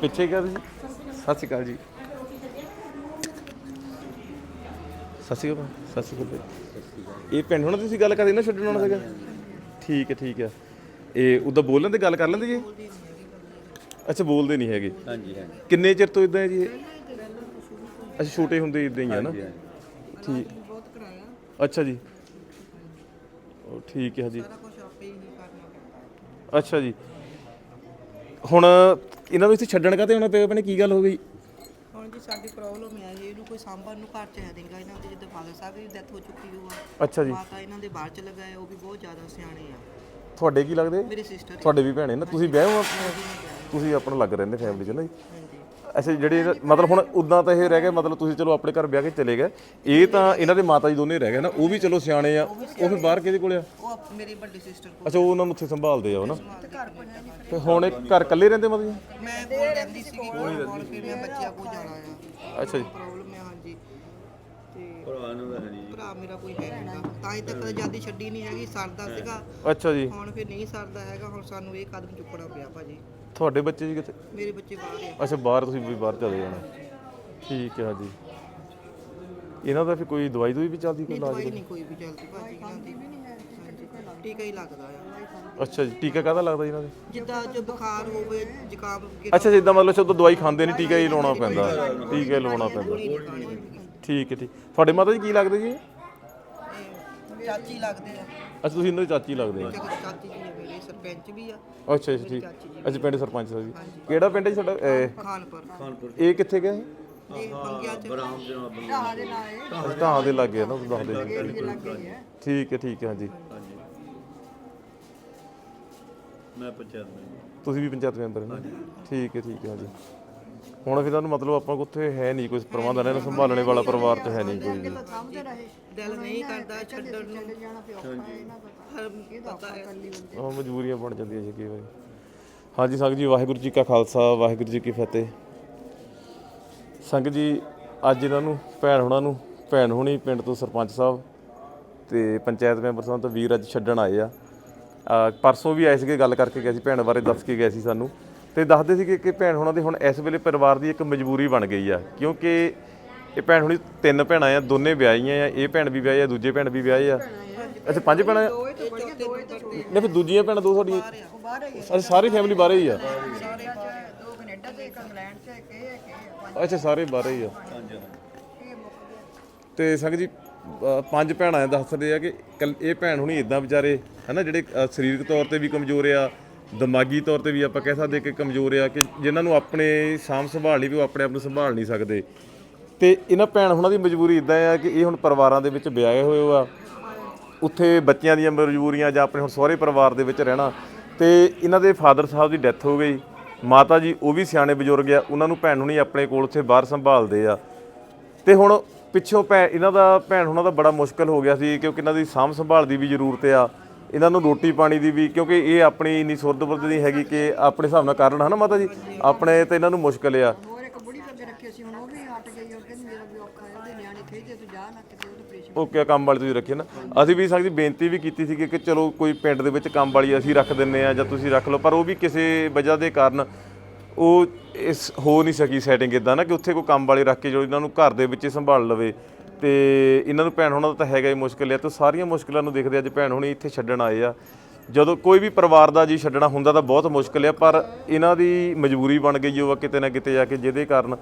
ਪਿੱਛੇ ਕਰ ਜੀ। ਸਤਿ ਸ਼੍ਰੀ ਅਕਾਲ ਜੀ। ਸਤਿ ਸ਼੍ਰੀ ਅਕਾਲ ਸਤਿ ਸ਼੍ਰੀ ਅਕਾਲ ਭਾਈ। ਇਹ ਪਿੰਡ ਹੁਣ ਤੁਸੀਂ ਗੱਲ ਕਰਦੇ ਨਾ ਛੱਡਣ ਆਉਣਾ ਸੀਗਾ ਠੀਕ ਹੈ ਠੀਕ ਹੈ। ਇਹ ਉਦੋਂ ਬੋਲਣ ਤੇ ਗੱਲ ਕਰ ਲੈਂਦੇ ਜੀ ਅੱਛਾ ਬੋਲਦੇ ਨਹੀਂ ਹੈਗੇ। ਹਾਂਜੀ ਹਾਂਜੀ। ਕਿੰਨੇ ਚਿਰ ਤੋਂ ਇਦਾਂ ਹੈ ਜੀ ਇਹ? ਅੱਛਾ ਛੋਟੇ ਹੁੰਦੇ ਇਦਾਂ ਹੀ ਆ ਨਾ। ਠੀਕ। ਅੱਛਾ ਜੀ। ਉਹ ਠੀਕ ਹੈ ਜੀ। ਅੱਛਾ ਜੀ। ਹੁਣ ਇਹਨਾਂ ਨੂੰ ਇੱਥੇ ਛੱਡਣ ਕਾਤੇ ਆਉਣਾ ਪਿਆ? ਆਪਣੇ ਕੀ ਗੱਲ ਹੋ ਗਈ? ਹੁਣ ਜੀ ਸਾਡੀ ਪ੍ਰੋਬਲਮ ਹੈ ਜੀ ਇਹਨੂੰ ਕੋਈ ਸਾਂਭਣ ਨੂੰ ਘਰ ਚ ਹੈ ਨਹੀਂਗਾ ਇਹਨਾਂ ਦੇ ਜਿੱਦਾਂ ਫਾਦਰ ਸਾਹਿਬ ਦੀ ਡੈਥ ਹੋ ਚੁੱਕੀ ਹੋਆ ਅੱਛਾ ਜੀ। ਮਾਤਾ ਇਹਨਾਂ ਦੇ ਬਾਹਰ ਚ ਲਗਾਏ ਉਹ ਵੀ ਬਹੁਤ ਜ਼ਿਆਦਾ ਸਿਆਣੇ ਆ। ਤੁਹਾਡੇ ਕੀ ਲੱਗਦੇ? ਮੇਰੀ ਸਿਸਟਰ ਤੁਹਾਡੇ ਵੀ ਭੈਣੇ ਨਾ ਤੁਸੀਂ ਵਿਆਹ ਹੋ? ਤੁਸੀਂ ਆਪਣਾ ਲੱਗ ਰਹਿੰਦੇ ਫੈਮਿਲੀ ਚ ਨਾ ਜੀ। ਅੱਛਾ ਜਿਹੜੇ ਇਹਦਾ- ਮਤਲਬ ਹੁਣ ਉਦਾਂ ਤਾਂ ਇਹ ਰਹਿ ਗਏ ਮਤਲਬ ਤੁਸੀਂ ਚਲੋ ਆਪਣੇ ਘਰ ਵਿਆਹ ਕੇ ਚਲੇ ਗਏ। ਇਹ ਤਾਂ ਇਹਨਾਂ ਦੇ ਮਾਤਾ ਜੀ ਦੋਨੇ ਰਹਿ ਗਏ ਨਾ ਉਹ ਵੀ ਚਲੋ ਸਿਆਣੇ ਆ। ਉਹ ਫਿਰ ਬਾਹਰ ਕਿਹਦੇ ਕੋਲ ਆ? ਉਹ ਆਪ- ਮੇਰੀ ਵੱਡੀ ਸਿਸਟਰ ਕੋਲ। ਅੱਛਾ ਉਹ ਉਹਨਾਂ ਨੂੰ ਉੱਥੇ ਸੰਭਾਲਦੇ ਆ ਉਹ ਨਾ? ਤੇ ਘਰ ਕੋਈ ਹੈ ਨਹੀਂ ਤੇ ਹੁਣ ਇਹ ਘਰ ਇਕੱਲੇ ਰਹਿੰਦੇ ਮਤਲਬ? ਜੀ ਮੈਂ ਕੋਲ ਰਹਿੰਦੀ ਸੀਗੀ ਕੋਲ ਕੋਲ ਫਿਰ ਮੈਂ ਬੱਚਿਆਂ ਕੋਲ ਜਾਣਾ ਆ। ਅੱਛਾ ਜੀ। ਪ੍ਰੋਬਲਮ ਹੈ ਹਾਂਜੀ। ਤੇ ਭਰਾ ਨੂੰ ਤਾਂ ਹੈ ਨਹੀਂ ਭਰਾ ਮੇਰਾ ਕੋਈ ਹੈ ਨਹੀਂਗਾ ਤਾਂ ਹੀ ਤੱਕ ਆਜ਼ਾਦੀ ਛੱਡੀ ਨਹੀਂ ਹੈਗੀ ਸਰਦਾ ਸੀਗਾ। ਅੱਛਾ ਜੀ। ਹੁਣ ਫਿਰ ਨਹੀਂ ਸਰਦਾ ਹੈਗਾ ਹੁਣ ਸਾਨੂੰ ਇਹ ਕਦਮ ਚੁੱਕਣਾ ਪਿਆ ਭਾਜੀ। ਤੁਹਾਡੇ ਬੱਚੇ ਜੀ ਕਿੱਥੇ? ਮੇਰੇ ਬੱਚੇ ਬਾਹਰ ਆ। ਅੱਛਾ ਬਾਹਰ ਤੁਸੀਂ ਵੀ ਬਾਹਰ ਚਲੇ ਜਾਣਾ। ਠੀਕ ਹੈ ਜੀ। ਇਹਨਾਂ ਦਾ ਫਿਰ ਕੋਈ ਦਵਾਈ ਦੂਈ ਵੀ ਚੱਲਦੀ ਕੋਈ ਇਲਾਜ ਦਵਾਈ ਨਹੀਂ ਕੋਈ ਵੀ ਚੱਲਦੀ ਭਾਜੀ ਇਹਨਾਂ ਦੀ ਹਾਂਜੀ, ਟੀਕਾ ਹੀ ਲੱਗਦਾ ਆ। ਅੱਛਾ ਜੀ ਟੀਕਾ ਕਾਹਦਾ ਲੱਗਦਾ ਜੀ ਇਹਨਾਂ ਦੇ? ਜਿੱਦਾਂ ਜੋ ਬੁਖਾਰ ਹੋਵੇ ਜ਼ੁਕਾਮ ਵਗੈਰਾ ਅੱਛਾ ਜਿੱਦਾਂ ਮਤਲਬ ਜਦੋਂ ਦਵਾਈ ਖਾਂਦੇ ਨਹੀਂ ਟੀਕਾ ਹੀ ਲਾਉਣਾ ਪੈਂਦਾ। ਟੀਕਾ ਹੀ ਲਵਾਉਣਾ ਪੈਂਦਾ। ਠੀਕ ਹੈ ਠੀਕ ਤੁਹਾਡੇ ਮਾਤਾ ਜੀ ਕੀ ਲੱਗਦੇ ਜੀ? ਚਾਚੀ ਲੱਗਦੇ ਆ। ਅੱਛਾ ਤੁਸੀਂ ਇਹਨਾਂ ਦੇ ਚਾਚੀ ਲੱਗਦੇ ਆ। ਚੱਕ ਚਾਚੀ ਜੀ ਆ ਮੇਰੇ ਸਰਪੰਚ ਵੀ ਆ। ਅੱਛਾ ਅੱਛਾ ਠੀਕ। ਅੱਛਾ ਪਿੰਡ ਸਰਪੰਚ ਸਾਹਿਬ ਜੀ। ਕਿਹੜਾ ਪਿੰਡ ਹੈ ਜੀ ਤੁਹਾਡਾ ਇਹ- ਖਾਨਪੁਰ। ਇਹ ਕਿੱਥੇ ਗਿਆ ਇਹ? ਪੰਗਿਆ ਚ। ਬਰਾਮ ਦੇ ਨਾਲ ਦੇ ਲੱਗੇ ਨਾ ਤੁਸੀਂ ਦੱਸਦੇ ਜੀ। ਠੀਕ ਹੈ ਠੀਕ ਹੈ ਹਾਂਜੀ। ਹਾਂਜੀ ਮੈਂ ਪੰਚਾਇਤ ਮੈਂਬਰ। ਤੁਸੀਂ ਵੀ ਪੰਚਾਇਤ ਮੈਂਬਰ ਹੋ ਨਾ? ਠੀਕ ਹੈ ਠੀਕ ਹੈ ਹਾਂਜੀ। ਹੁਣ ਫਿਰ ਤੁਹਾਨੂੰ ਮਤਲਬ ਆਪਾਂ ਕੋਲ ਉੱਥੇ ਹੈ ਨਹੀਂ ਕੋਈ ਪ੍ਰਬੰਧ ਇਹਨਾਂ ਨੂੰ ਸੰਭਾਲਣੇ ਵਾਲਾ ਪਰਿਵਾਰ ਚ ਹੈ ਨਹੀਂ ਕੋਈ। ਵੀ ਦਿਲ ਨਹੀਂ ਕਰਦਾ ਛੱਡਣ ਨੂੰ। ਹਰ ਪਤਾ ਹੈ। ਉਹ ਮਜਬੂਰੀਆਂ ਬਣ ਜਾਂਦੀਆਂ ਜੀ ਕਈ ਵਾਰੀ। ਹਾਂਜੀ ਸੰਗਤ ਜੀ ਵਾਹਿਗੁਰੂ ਜੀ ਕਾ ਖਾਲਸਾ ਵਾਹਿਗੁਰੂ ਜੀ ਕੀ ਫਤਿਹ। ਸੰਗਤ ਜੀ ਅੱਜ ਇਹਨਾਂ ਨੂੰ ਭੈਣ ਹੁਣਾਂ ਨੂੰ ਭੈਣ ਹੁਣੀ ਪਿੰਡ ਤੋਂ ਸਰਪੰਚ ਸਾਹਿਬ ਤੇ ਪੰਚਾਇਤ ਮੈਂਬਰ ਸਾਹਿਬ ਤੋਂ ਵੀਰ ਅੱਜ ਛੱਡਣ ਆਏ ਆ। ਅਹ ਪਰਸੋਂ ਵੀ ਆਏ ਸੀਗੇ ਗੱਲ ਕਰਕੇ ਗਏ ਸੀ ਭੈਣ ਬਾਰੇ ਦੱਸ ਕੇ ਗਏ ਸੀ ਸਾਨੂੰ। ਤੇ ਦੱਸਦੇ ਸੀਗੇ ਕਿ ਭੈਣ ਹੁਣਾਂ ਦੇ ਹੁਣ ਇਸ ਵੇਲੇ ਪਰਿਵਾਰ ਦੀ ਇੱਕ ਮਜਬੂਰੀ ਬਣ ਗਈ ਆ, ਕਿਉਂਕਿ ਇਹ ਭੈਣ ਹੁਣੀ ਤਿੰਨ ਭੈਣਾਂ ਆ, ਦੋਨੇ ਵਿਆਹੀਆਂ ਆ, ਇਹ ਭੈਣ ਵੀ ਵਿਆਹੀ ਆ, ਦੂਜੇ ਭੈਣ ਵੀ ਵਿਆਹੇ ਆ। ਅੱਛਾ, ਪੰਜ ਭੈਣਾਂ ਆ? ਨਹੀਂ, ਫਿਰ ਦੂਜੀਆਂ ਭੈਣਾਂ ਦੋ ਤੁਹਾਡੀਆਂ ਅੱਛਾ, ਸਾਰੀ ਫੈਮਿਲੀ ਬਾਹਰ ਹੀ ਆ? ਅੱਛਾ, ਸਾਰੇ ਬਾਹਰ ਹੀ ਆ। ਹਾਂਜੀ ਤੇ ਸੰਗ ਜੀ ਪੰਜ ਭੈਣਾਂ ਦੱਸਦੇ ਆ ਕਿ ਕੱਲ- ਇਹ ਭੈਣ ਹੁਣੀ ਇਦਾਂ ਵਿਚਾਰੇ, ਹਨਾ, ਜਿਹੜੇ ਸਰੀਰਕ ਤੌਰ ਤੇ ਵੀ ਕਮਜ਼ੋਰ ਆ ਦਿਮਾਗੀ ਤੌਰ ਤੇ ਵੀ ਆਪਾਂ ਕਹਿ ਸਕਦੇ ਕਿ ਕਮਜ਼ੋਰ ਆ ਕਿ ਜਿਨ੍ਹਾਂ ਨੂੰ ਆਪਣੇ ਸਾਂਭ ਸੰਭਾਲ ਲਈ ਵੀ ਉਹ ਆਪਣੇ ਆਪ ਨੂੰ ਸੰਭਾਲ ਨਹੀਂ ਸਕਦੇ। ਤੇ ਇਹਨਾਂ ਭੈਣ ਹੁਣਾਂ ਦੀ ਮਜਬੂਰੀ ਇਦਾਂ ਆ ਕਿ ਇਹ ਹੁਣ ਪਰਿਵਾਰਾਂ ਦੇ ਵਿੱਚ ਵਿਆਹੇ ਹੋਏ ਆ। ਉੱਥੇ ਬੱਚਿਆਂ ਦੀਆਂ ਮਜਬੂਰੀਆਂ ਜਾਂ ਆਪਣੇ ਹੁਣ ਸਹੁਰੇ ਪਰਿਵਾਰ ਦੇ ਵਿੱਚ ਰਹਿਣਾ। ਤੇ ਇਹਨਾਂ ਦੇ ਫਾਦਰ ਸਾਹਿਬ ਦੀ ਡੈਥ ਹੋ ਗਈ। ਮਾਤਾ ਜੀ ਉਹ ਵੀ ਸਿਆਣੇ ਬਜ਼ੁਰਗ ਆ, ਉਹਨਾਂ ਨੂੰ ਭੈਣ ਹੁਣੀ ਆਪਣੇ ਕੋਲ ਉੱਥੇ ਬਾਹਰ ਸੰਭਾਲਦੇ ਆ। ਤੇ ਹੁਣ ਪਿੱਛੋਂ ਭੈ, ਇਹਨਾਂ ਦਾ, ਭੈਣ ਹੁਣਾਂ ਦਾ ਬੜਾ ਮੁਸ਼ਕਲ ਹੋ ਗਿਆ ਸੀ ਕਿਉਂਕਿ ਇਹਨਾਂ ਦੀ ਸਾਂਭ ਸੰਭਾਲ ਦੀ ਵੀ ਜ਼ਰੂਰਤ ਆ। ਇਹਨਾਂ ਨੂੰ ਰੋਟੀ ਪਾਣੀ ਦੀ ਵੀ ਕਿਉਂਕਿ ਇਹ ਆਪਣੀ ਇੰਨੀ ਸੁਰਦਬਰਦ ਨਹੀਂ ਹੈਗੀ ਕਿ ਆਪਣੇ ਹਿਸਾਬ ਨਾਲ ਕਰਨ ਹਨਾ ਮਾਤਾ ਜੀ? ਆਪਣੇ ਤੇ ਇਹਨਾਂ ਨੂੰ ਮੁਸ਼ਕਲ ਆ। ਹੋਰ ਇੱਕ ਬੁੜੀ ਅੱਗੇ ਰੱਖੀ ਸੀ ਹੁਣ ਉਹ ਵੀ ਹਟ ਗਈ ਉਹ ਕਹਿੰਦੀ ਮੇਰਾ ਵੀ ਔਖਾ ਹੈ ਉਹਦੇ ਨਿਆਣੇ ਖੇਡਦੇ ਤੂੰ ਜਾ ਨਾ ਕਿਤੇ ਉਹਦਾ ਆਪਰੇਸ਼ਨ ਉਹ ਕਿਆ ਕੰਮ ਵਾਲੀ ਤੁਸੀਂ ਰੱਖੀ ਨਾ? ਅਸੀਂ ਵੀ ਸਕਦੀ ਬੇਨਤੀ ਵੀ ਕੀਤੀ ਸੀ ਕਿ ਚਲੋ ਕੋਈ ਪਿੰਡ ਦੇ ਵਿੱਚ ਕੰਮ ਵਾਲੀ ਅਸੀਂ ਰੱਖ ਦਿੰਨੇ ਆ ਜਾਂ ਤੁਸੀਂ ਰੱਖ ਲਓ ਪਰ ਉਹ ਵੀ ਕਿਸੇ ਵਜ੍ਹਾ ਦੇ ਕਾਰਨ ਉਹ ਇਸ ਹੋ ਨਹੀਂ ਸਕੀ ਸੈਟਿੰਗ ਇਦਾਂ ਨਾ ਕਿ ਉੱਥੇ ਕੋਈ ਕੰਮ ਵਾਲੀ ਰੱਖ ਕੇ ਜੋ ਇਹਨਾਂ ਨੂੰ ਘਰ ਦੇ ਵਿੱਚ ਹੀ ਸੰਭਾਲ ਲਵੇ। ਤੇ ਇਹਨਾਂ ਨੂੰ ਭੈਣ ਹੋਣਾ ਦਾ ਤਾਂ ਹੈਗਾ ਹੀ ਮੁਸ਼ਕਲ ਹੈ ਤੇ ਸਾਰੀਆਂ ਮੁਸ਼ਕਲਾਂ ਨੂੰ ਦੇਖਦੇ ਅੱਜ ਭੈਣ ਹੋਣੀ ਇੱਥੇ ਛੱਡਣ ਆਏ ਆ। ਜਦੋਂ ਕੋਈ ਵੀ ਪਰਿਵਾਰ ਦਾ ਜੀ ਛੱਡਣਾ ਹੁੰਦਾ ਤਾਂ ਬਹੁਤ ਮੁਸ਼ਕਲ ਹੈ ਪਰ ਇਹਨਾਂ ਦੀ ਮਜਬੂਰੀ ਬਣ ਗਈ ਉਹ ਕਿਤੇ ਨਾ ਕਿਤੇ ਜਾ ਕੇ ਜਿਹਦੇ ਕਾਰਨ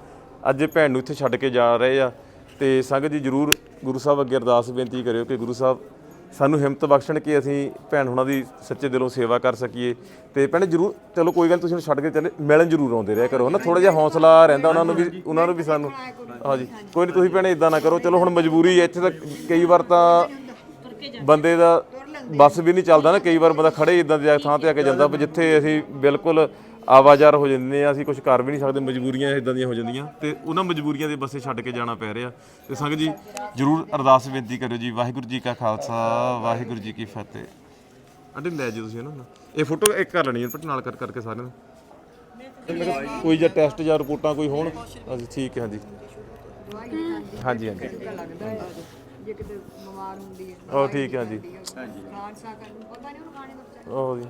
ਅੱਜ ਭੈਣ ਨੂੰ ਇੱਥੇ ਛੱਡ ਕੇ ਜਾ ਰਹੇ ਆ। ਤੇ ਸੰਗਤ ਜੀ ਜਰੂਰ ਗੁਰੂ ਸਾਹਿਬ ਅੱਗੇ ਅਰਦਾਸ ਬੇਨਤੀ ਕਰਿਓ ਕਿ ਗੁਰੂ ਸਾਹਿਬ ਸਾਨੂੰ ਹਿੰਮਤ ਬਖਸ਼ਣ ਕਿ ਅਸੀਂ ਭੈਣ ਹੁਣਾਂ ਦੀ ਸੱਚੇ ਦਿਲੋਂ ਸੇਵਾ ਕਰ ਸਕੀਏ। ਤੇ ਭੈਣੇ ਜਰੂਰ ਚਲੋ ਕੋਈ ਗੱਲ ਨੀ, ਤੁਸੀਂ ਹੁਣ ਛੱਡ ਕੇ ਚੱਲੇ ਮਿਲਣ ਜਰੂਰ ਆਉਂਦੇ ਰਿਹਾ ਕਰੋ ਨਾ ਥੋੜਾ ਜਿਹਾ ਹੌਸਲਾ ਰਹਿੰਦਾ ਉਹਨਾਂ ਨੂੰ ਵੀ ਉਹਨਾਂ ਨੂੰ ਵੀ ਸਾਨੂੰ ਹਾਂਜੀ। ਕੋਈ ਨਹੀਂ ਤੁਸੀਂ ਭੈਣੇ ਇਦਾਂ ਨਾ ਕਰੋ ਚਲੋ ਹੁਣ ਮਜਬੂਰੀ ਹੈ ਇੱਥੇ ਤਾਂ ਕਈ ਵਾਰ ਤਾਂ ਬੰਦੇ ਦਾ ਬੱਸ ਵੀ ਨਹੀਂ ਚੱਲਦਾ ਨਾ ਕਈ ਵਾਰ ਬੰਦਾ ਖੜੇ ਇਦਾਂ ਦੀ ਥਾਂ ਤੇ ਆ ਕੇ ਜਾਂਦਾ ਪਰ ਜਿੱਥੇ ਅਸੀਂ ਬਿਲਕੁਲ ਆਵਾਜ਼ਾਰ ਹੋ ਜਾਂਦੇ ਆ ਅਸੀਂ ਕੁਝ ਕਰ ਵੀ ਨਹੀਂ ਸਕਦੇ ਮਜਬੂਰੀਆਂ ਇਦਾਂ ਦੀਆਂ ਹੋ ਜਾਂਦੀਆਂ। ਤੇ ਉਹਨਾਂ ਮਜਬੂਰੀਆਂ ਦੇ ਬੱਸੇ ਛੱਡ ਕੇ ਜਾਣਾ ਪੈ ਰਿਹਾ। ਤੇ ਸੰਗਤ ਜੀ ਜਰੂਰ ਅਰਦਾਸ ਬੇਨਤੀ ਕਰਿਓ ਜੀ ਵਾਹਿਗੁਰੂ ਜੀ ਕਾ ਖਾਲਸਾ ਵਾਹਿਗੁਰੂ ਜੀ ਕੀ ਫਤਿਹ। ਅੰਡੇ ਲੈ ਜੀ ਤੁਸੀਂ ਇਹਨਾਂ ਨੂੰ। ਇਹ ਫੋਟੋ ਇੱਕ ਕਰ ਲੈਣੀ ਹੈ ਪਟ ਨਾਲ ਕਰ ਕਰਕੇ ਸਾਰਿਆਂ ਨੂੰ। ਕੋਈ ਜਾਂ ਟੈਸਟ ਜਾਂ ਰਿਪੋਰਟਾਂ ਕੋਈ ਹੋਣ ਅਸੀਂ ਠੀਕ ਹੈ ਹਾਂਜੀ। ਹਾਂਜੀ ਹਾਂਜੀ। ਲੱਗਦਾ ਹੈ ਜੇ ਕਿਤੇ ਬਿਮਾਰ ਹੁੰਦੀ ਹੈ ਉਹ ਠੀਕ ਹੈ ਹਾਂਜੀ। ਖਾਣ ਸਾ ਕਰ ਪਤਾ ਨਹੀਂ ਉਹਨੂੰ ਖਾਣੇ ਦਾ ਉਹ ਜੀ।